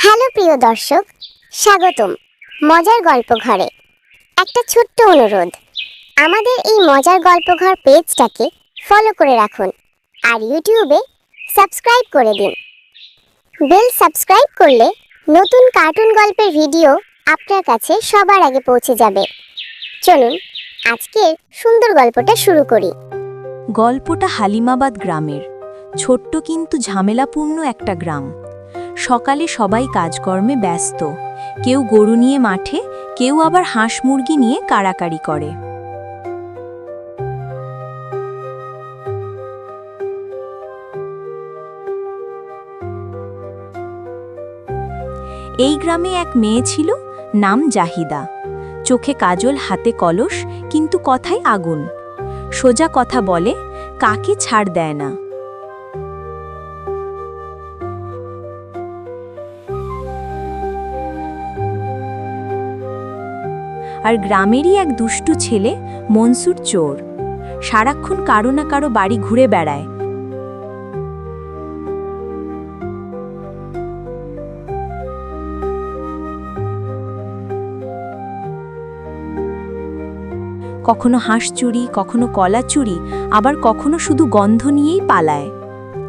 Hello প্রিয় দর্শক, স্বাগতম মজার গল্প ঘরে একটা ছোট্ট অনুরোধ, আমাদের এই মজার গল্প ঘর পেজটাকে ফলো করে রাখুন আর ইউটিউবে সাবস্ক্রাইব করে দিন। বেল সাবস্ক্রাইব করলে নতুন কার্টুন গল্পের ভিডিও আপনার কাছে সবার আগে পৌঁছে যাবে। চলুন, আজকের সুন্দর গল্পটা শুরু করি। গল্পটা হালিমাবাদ গ্রামের, ছোট্ট কিন্তু ঝামেলাপূর্ণ একটা গ্রাম। সকালে সবাই কাজকর্মে ব্যস্ত। কেউ গরু নিয়ে মাঠে, কেউ আবার হাঁস মুরগি নিয়ে কাড়াকাড়ি করে। এই গ্রামে এক মেয়ে ছিল, নাম জাহিদা। চোখে কাজল, হাতে কলস, কিন্তু কথায় আগুন। সোজা কথা বলে, কাকে ছাড় দেয় না? আর গ্রামেরই এক দুষ্টু ছেলে, মনসুর চোর। সারাক্ষণ কারও না কারও বাড়ি ঘুরে বেড়ায়। কখনো হাঁস চুরি, কখনো কলা চুরি, আবার কখনো শুধু গন্ধ নিয়েই পালায়।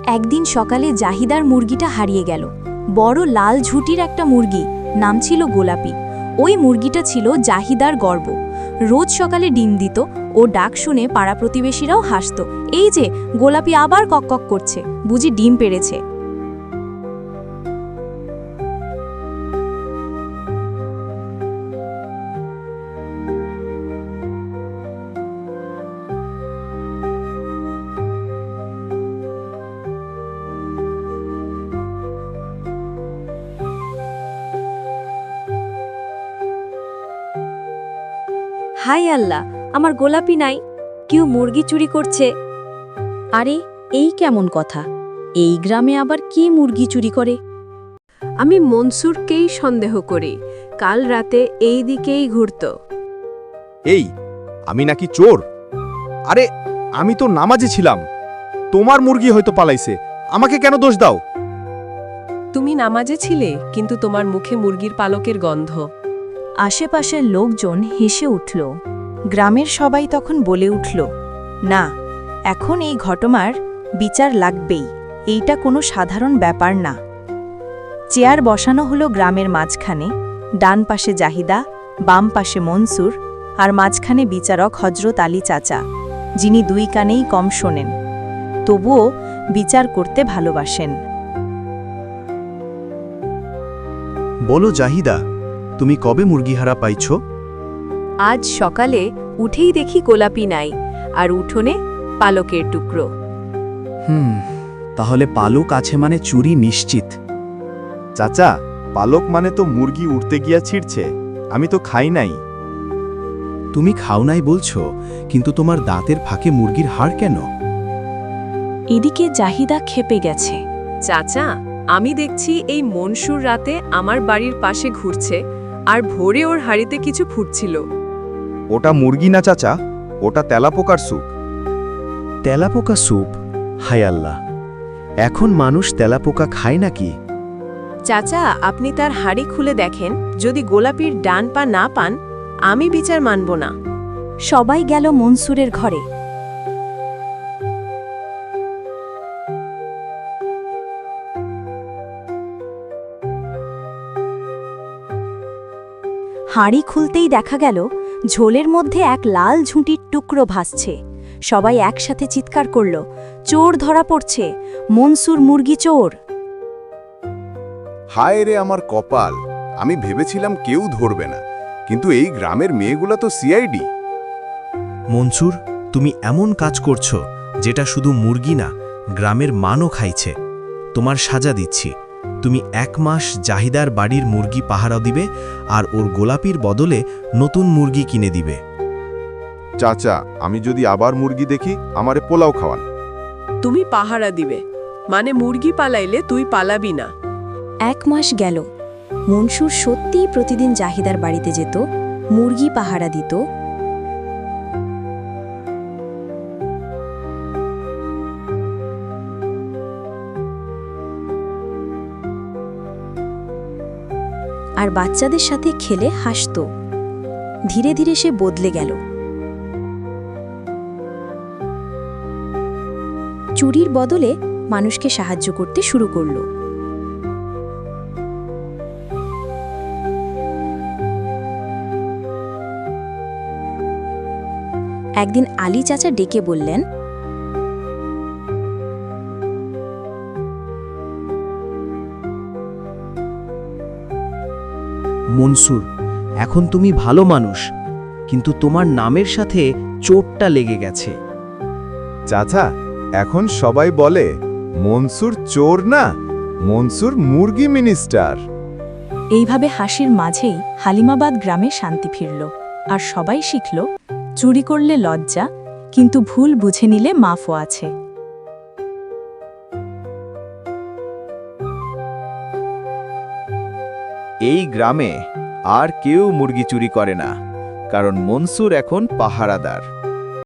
একদিন সকালে জাহিদার মুরগিটা হারিয়ে গেল। বড় লাল ঝুটির একটা মুরগি, নাম ছিল গোলাপি। ওই মুরগিটা ছিল জাহিদার গর্ব। রোজ সকালে ডিম দিত ও ডাক শুনে পাড়া প্রতিবেশীরাও হাসত। এই যে, গোলাপি আবার কককক করছে। বুঝি ডিম পেড়েছে। হাই আল্লাহ আমার গোলাপি নাই কেউ মুরগি চুরি করছে। আরে এই কেমন কথা? এই গ্রামে আবার কে মুরগি চুরি করে? আমি মনসুরকেই সন্দেহ করি কাল রাতে এই দিকেই ঘুরত। এই আমি নাকি চোর? আরে আমি তো নামাজে ছিলাম। তোমার মুরগি হয়তো পালাইছে আমাকে কেন দোষ দাও? তুমি নামাজে ছিলে কিন্তু তোমার মুখে মুরগির পালকের গন্ধ। আশেপাশের লোকজন হেসে উঠল। গ্রামের সবাই তখন বলে উঠল, না, এখন এই ঘটনার বিচার লাগবেই। এইটা কোনো সাধারণ ব্যাপার না। চেয়ার বসানো হলো গ্রামের মাঝখানে, ডান পাশে জাহিদা, বাম পাশে মনসুর আর মাঝখানে বিচারক হজরত আলী চাচা, যিনি দুই কানেই কম শোনেন। তবুও বিচার করতে ভালোবাসেন। বলো জাহিদা তুমি কবে মুরগিহারা পাইছ? আজ সকালে উঠেই দেখি গোলাপি নাই আর উঠোনে পালকের টুকরো। হুম তাহলে পালক আছে মানে চুরি নিশ্চিত। চাচা পালক মানে তো মুরগি উঠতে গিয়া ছিঁড়ছে আমি তো খাই নাই। তুমি খাও নাই বলছো কিন্তু তোমার দাঁতের ফাঁকে মুরগির হাড় কেন? এদিকে জাহিদা খেপে গেছে। চাচা আমি দেখছি এই মনসুর রাতে আমার বাড়ির পাশে ঘুরছে আর ভোরে ওর হাড়িতে কিছু ফুটছিল। ওটা মুরগি না চাচা? ওটা তেলাপোকার স্যুপ। তেলাপোকা স্যুপ? হায় আল্লাহ। এখন মানুষ তেলাপোকা খায় নাকি? চাচা আপনি তার হাড়ি খুলে দেখেন। যদি গোলাপির ডান পা না পান আমি বিচার মানব না। সবাই গেল মনসুরের ঘরে। হাঁড়ি খুলতেই দেখা গেল ঝোলের মধ্যে এক লাল ঝুঁটির টুকরো ভাসছে। সবাই একসাথে চিৎকার করল চোর ধরা পড়ছে মনসুর মুরগি চোর! হায় রে আমার কপাল আমি ভেবেছিলাম কেউ ধরবে না কিন্তু এই গ্রামের মেয়েগুলো তো সিআইডি। মনসুর তুমি এমন কাজ করছ যেটা শুধু মুরগি না গ্রামের মানও খাইছে। তোমার সাজা দিচ্ছি। তুমি এক মাস জাহিদার বাড়ির মুরগি পাহারা দিবে আর ওর গোলাপির বদলে নতুন মুরগি কিনে দিবে। চাচা আমি যদি আবার মুরগি দেখি আমারে পোলাও খাওয়ান। তুমি পাহারা দিবে। মানে মুরগি পালাইলে তুই পালাবি না। এক মাস গেল। মনসুর সত্যিই প্রতিদিন জাহিদার বাড়িতে যেত মুরগি পাহারা দিত আর বাচ্চাদের সাথে খেলে হাসত। ধীরে ধীরে সে বদলে গেল। চুরির বদলে মানুষকে সাহায্য করতে শুরু করল। একদিন আলী চাচা ডেকে বললেন মনসুর এখন তুমি ভালো মানুষ কিন্তু তোমার নামের সাথে চোটটা লেগে গেছে। চাচা এখন সবাই বলে মনসুর চোর না মনসুর মুরগি মিনিস্টার। এইভাবে হাসির মাঝেই হালিমাবাদ গ্রামে শান্তি ফিরল আর সবাই শিখল চুরি করলে লজ্জা কিন্তু ভুল বুঝে নিলে মাফও আছে। এই গ্রামে আর কেউ মুরগি চুরি করে না কারণ মনসুর এখন পাহারাদার।